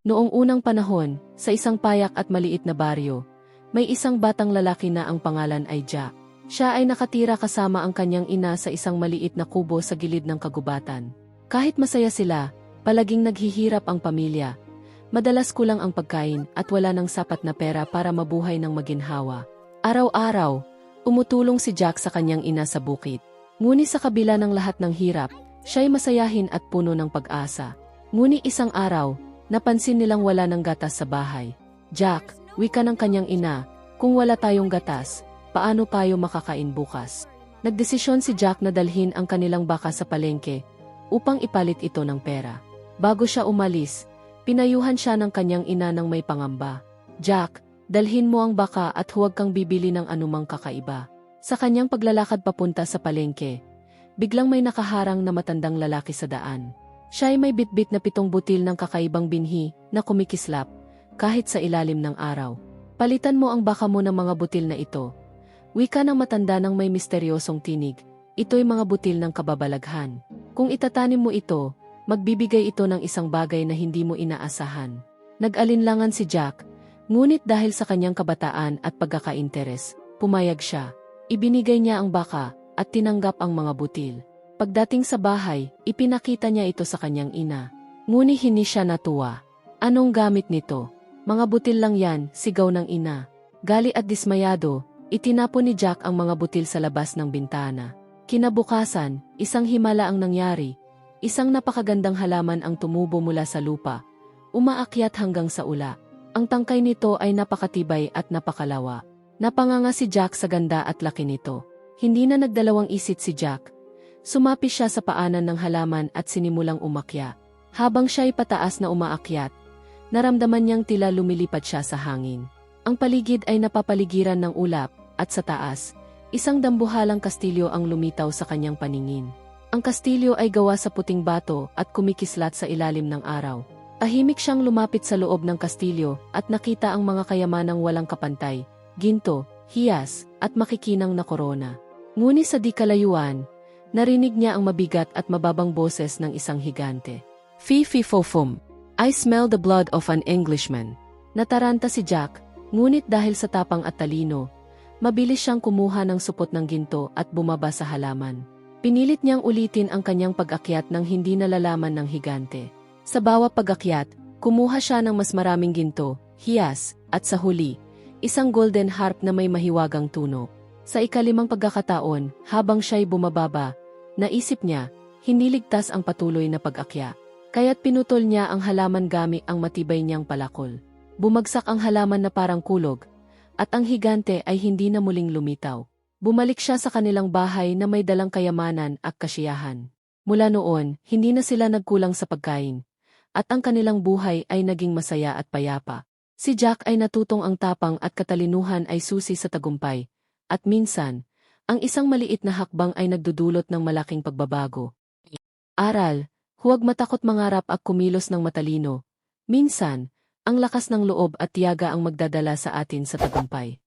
Noong unang panahon, sa isang payak at maliit na baryo, may isang batang lalaki na ang pangalan ay Jack. Siya ay nakatira kasama ang kanyang ina sa isang maliit na kubo sa gilid ng kagubatan. Kahit masaya sila, palaging naghihirap ang pamilya. Madalas kulang ang pagkain at wala ng sapat na pera para mabuhay ng maginhawa. Araw-araw, umutulong si Jack sa kanyang ina sa bukid. Ngunit sa kabila ng lahat ng hirap, siya'y masayahin at puno ng pag-asa. Ngunit isang araw, napansin nilang wala ng gatas sa bahay. Jack, wika ng kanyang ina, kung wala tayong gatas, paano tayo makakain bukas? Nagdesisyon si Jack na dalhin ang kanilang baka sa palengke upang ipalit ito ng pera. Bago siya umalis, pinayuhan siya ng kanyang ina ng may pangamba. Jack, dalhin mo ang baka at huwag kang bibili ng anumang kakaiba. Sa kanyang paglalakad papunta sa palengke, biglang may nakaharang na matandang lalaki sa daan. Siya ay may bitbit na pitong butil ng kakaibang binhi na kumikislap kahit sa ilalim ng araw. Palitan mo ang baka mo ng mga butil na ito. Wika ng matanda ng may misteryosong tinig. Ito'y mga butil ng kababalaghan. Kung itatanim mo ito, magbibigay ito ng isang bagay na hindi mo inaasahan. Nag-alinlangan si Jack, ngunit dahil sa kanyang kabataan at pagkakainteres, pumayag siya. Ibinigay niya ang baka at tinanggap ang mga butil. Pagdating sa bahay, ipinakita niya ito sa kanyang ina. Ngunit hindi siya natuwa. Anong gamit nito? Mga butil lang yan, sigaw ng ina. Gali at dismayado, itinapon ni Jack ang mga butil sa labas ng bintana. Kinabukasan, isang himala ang nangyari. Isang napakagandang halaman ang tumubo mula sa lupa. Umaakyat hanggang sa ula. Ang tangkay nito ay napakatibay at napakalawa. Napanganga si Jack sa ganda at laki nito. Hindi na nagdalawang isip si Jack. Sumapi siya sa paanan ng halaman at sinimulang umakya. Habang siya ay pataas na umaakyat, naramdaman niyang tila lumilipad siya sa hangin. Ang paligid ay napapaligiran ng ulap, at sa taas, isang dambuhalang kastilyo ang lumitaw sa kanyang paningin. Ang kastilyo ay gawa sa puting bato at kumikislat sa ilalim ng araw. Tahimik siyang lumapit sa loob ng kastilyo at nakita ang mga kayamanang walang kapantay, ginto, hiyas, at makikinang na korona. Ngunit sa di kalayuan, narinig niya ang mabigat at mababang boses ng isang higante. Fifi fofum. I smell the blood of an Englishman. Nataranta si Jack, ngunit dahil sa tapang at talino, mabilis siyang kumuha ng supot ng ginto at bumaba sa halaman. Pinilit niyang ulitin ang kanyang pag-akyat nang hindi nalalaman ng higante. Sa bawat pag-akyat, kumuha siya ng mas maraming ginto, hiyas, at sa huli, isang golden harp na may mahiwagang tunog. Sa ikalimang pagkakataon, habang siya'y bumababa, naisip niya, hindi ligtas ang patuloy na pag-akya. Kaya't pinutol niya ang halaman gamit ang matibay niyang palakol. Bumagsak ang halaman na parang kulog, at ang higante ay hindi na muling lumitaw. Bumalik siya sa kanilang bahay na may dalang kayamanan at kasiyahan. Mula noon, hindi na sila nagkulang sa pagkain, at ang kanilang buhay ay naging masaya at payapa. Si Jack ay natutong ang tapang at katalinuhan ay susi sa tagumpay, at minsan, ang isang maliit na hakbang ay nagdudulot ng malaking pagbabago. Aral, huwag matakot mangarap at kumilos ng matalino. Minsan, ang lakas ng loob at tiyaga ang magdadala sa atin sa tagumpay.